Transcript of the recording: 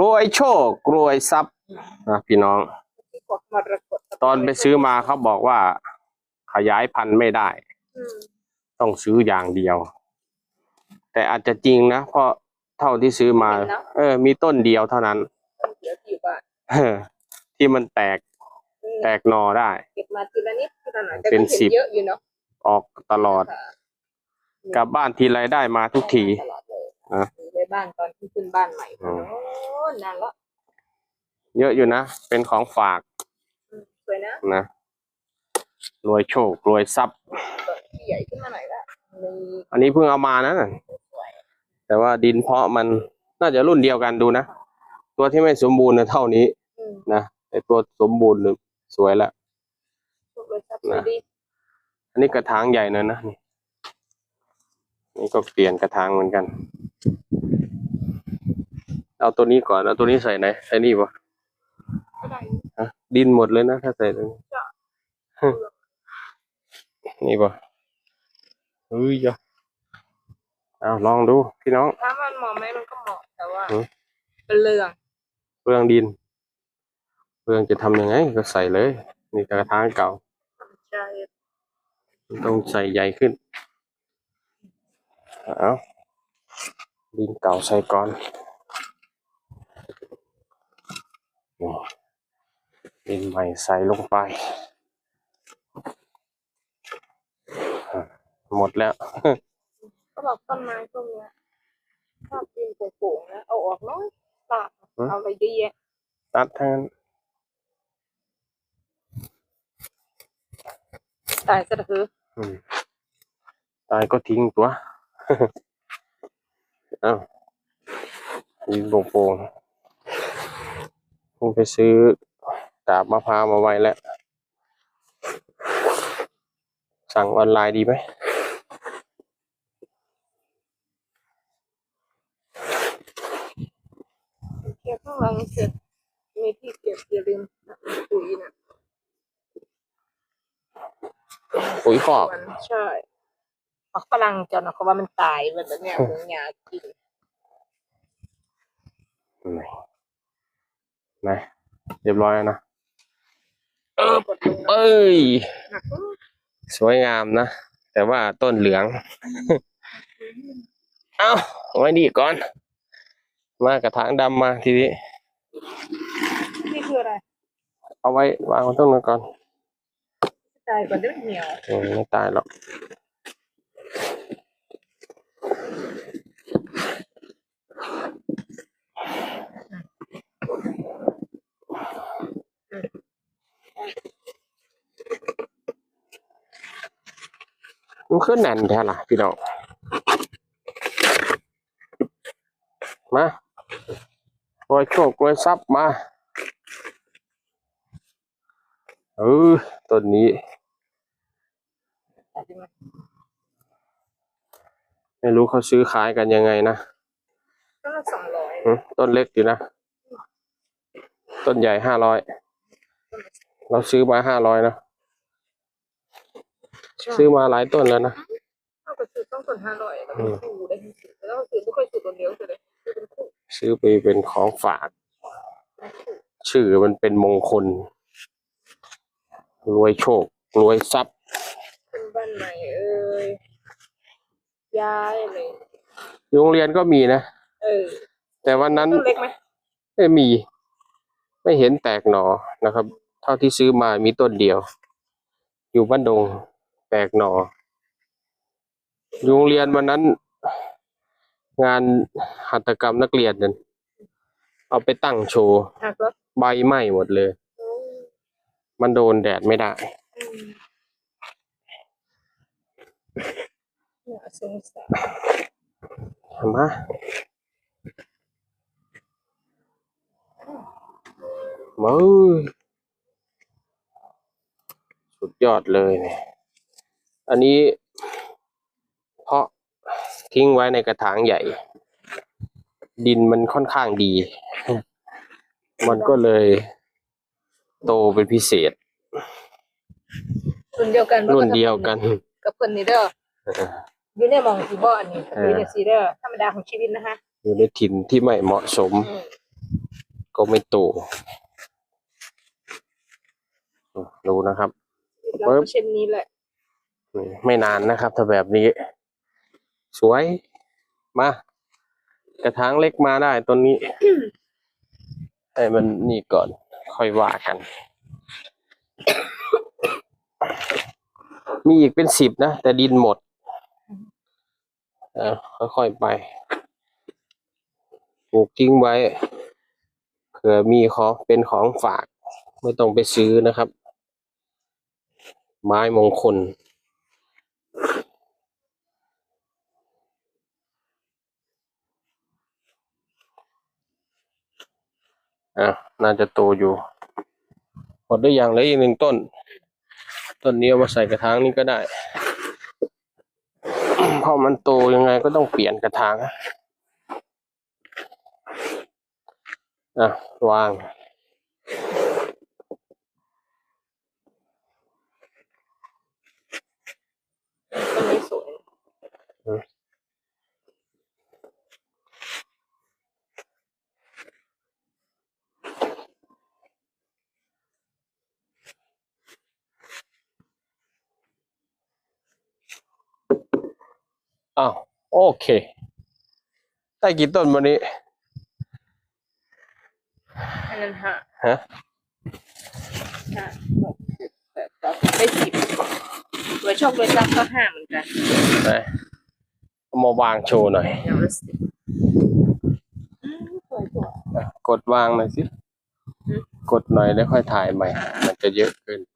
รวยโชครวยทรัพย์นะพี่น้องที่กดมรกตตอนไปซื้อมาเขาบอกว่า ขยายพันธุ์ไม่ได้อืมต้องซื้ออย่างเดียว แต่อาจจะจริงนะเพราะเท่าที่ซื้อมา เออ มีต้นเดียวเท่านั้นเดี๋ยวที่อยู่บ้านเออที่มันแตกอืมแตกหนอได้เก็บมาทีละนิดทีละหน่อยแต่เป็นก็ห็สิบเยอะอยู่เนาะออกตลอดค่ะกลับบ้านทีไรได้มาทุกทีตลอดเลยอะอยู่ใน บ้านตอนที่ขึ้นบ้านใหม่อืมโอ้นานละเยอะอยู่นะ เป็นของฝากอืมสวยนะนะรวยโชครวยทรัพย์ต้นที่ใหญ่ขึ้นมาหน่อยละมีอันนี้เพิ่งเอามานะน่ะแต่ว่าดินเพาะมันน่าจะรุ่นเดียวกันดูนะ ตัวที่ไม่สมบูรณ์นะเท่านี้อืมนะแต่ตัวสมบูรณ์เนี่ยสวยแล้วสวยสับสวยดีอันนี้กระถางใหญ่หน่อยนะนี่นี่ก็เปลี่ยนกระถางเหมือนกัน เอาตัวนี้ก่อนเอาตัวนี้ใส่ไหนใส่นี่ปะก็ได้ฮะดินหมดเลยนะถ้าใส่ตรงนี้จ้ะนี่ปะเฮ้ยจ้ะเอาลองดูพี่น้อง ถ้ามันเหมาะไหมมันก็เหมาะแต่ว่าอืมเป็นเรื่องเปลืองดินเปลืองจะทำยังไง ก็ใส่เลย นี่กระถางเก่าใช่ต้องใส่ใหญ่ขึ้นเอาดินเก่าใส่ก่อนนี่ ดินใหม่ใส่ลงไปอะหมดแล้ว ก็บอกต้นไม้พวกเนี้ยชอบดินโป่งๆนะเอาออกน้อยตากอืมเอาไปเยอะแยะตัดทั้งนั้นตายซะเถอะอืมตายก็ทิ้งตัวเอ้าดินโป่งๆ ผมไปซื้อกาบมะพร้าวมาไว้แล้ว สั่งออนไลน์ดีไหมเก็บข้างหลังเสร็จมีที่เก็บอย่าลืมปุ๋ยนะปุ๋ยคอกมันใช่ปักฝรั่งเจ้านะเขาว่ามันตายแบบเนี้ยหมูหยากินไห นไหนเรียบร้อยแล้วนะเออกดลงเอ้ยหนักสวยงามนะ แต่ว่าต้นเหลืองเอ้าเอาไว้ดีก่อน มากระถางดำมาทีนี้ นี่คืออะไร เอาไว้วางไว้ต้นนั้นก่อน ตายก่อนเดี๋ยวมันเหี่ยวเออไม่ตายหรอก มันขึ้นแน่นแท้ล่ะพี่น้องมารวยโชครวยทรัพย์มาเออต้นนี้ตัดยังไงไม่รู้เขาซื้อขายกันยังไงนะต้นละสองร้อยหึต้นเล็กอยู่นะ ต้นใหญ่ห้าร้อย เราซื้อมาห้าร้อยนะ ซื้อมาหลายต้นแล้วนะเอาไปซื้อต้องคนห้าร้อยแล้วเป็นคู่ได้ที่สุดแล้วซื้อไม่ค่อยซื้อตัวเดียวเลยซื้อเป็นคู่ซื้อไปเป็นของฝาก ชื่อมันเป็นมงคล รวยโชค รวยทรัพย์เป็นบ้านใหม่เอ้ยย้ายเลยโรงเรียนก็มีนะเออ แต่วันนั้นต้นเล็กไหมไม่มี ไม่เห็นแตกหนอนะครับ เท่าที่ซื้อมามีต้นเดียว อยู่บ้านดงแต กหนออยู่โรงเรียนวันนั้น งานหัตถกรรมนักเรียนนั่นเอาไปตั้งโชว์หักแล้วใบไหม้หมดเลยอืมมันโดนแดดไม่ได้อืมน่าสงสารเห็นไหมมือสุดยอดเลยเนี่ย อันนี้เพาะทิ้งไว้ในกระถางใหญ่ ดินมันค่อนข้างดี มันก็เลยโตเป็นพิเศษ รุ่นเดียวกันรุ่นเดียวกัน กับเพิ่นนี่เด้ออยู่ในหมองที่บ่อันนี้เอออยู่ในซีเด้อธรรมดาของชีวิตนะคะอยู่ในถิ่นที่ไม่เหมาะสมอืมก็ไม่โตดูนะครับเราก็เช่นนี้แหละอืม ไม่นานนะครับ ถ้าแบบนี้ สวย มา กระถางเล็กมาได้ต้นนี้ ให้มันนี่ก่อน ค่อยว่ากัน มีอีกเป็นสิบนะ แต่ดินหมดเออค่อยๆไปปลูกทิ้งไว้เผื่อมีของเป็นของฝาก ไม่ต้องไปซื้อนะครับ ไม้มงคล อะน่าจะโตอยู่หมดได้อย่างเลยอีกหนึ่งต้น ต้นนี้เอามาใส่กระถางนี้ก็ได้พอมันโตยังไงก็ต้องเปลี่ยนกระถางอะวาง อ้าวโอเคได้กี่ต้นวันนี้อันนั้นห้าฮะห้าหกเจ็ดแปดเก้าสิบได้สิบเวอร์ชอบเลยซับก็ห้าเหมือนกันไหนเอามาวางโชว์หน่อยอย่างละสิบอืมสวยสวยอะกดวางหน่อยสิ อืม กดหน่อยแล้วค่อยถ่ายใหม่ มันจะเยอะเกินไป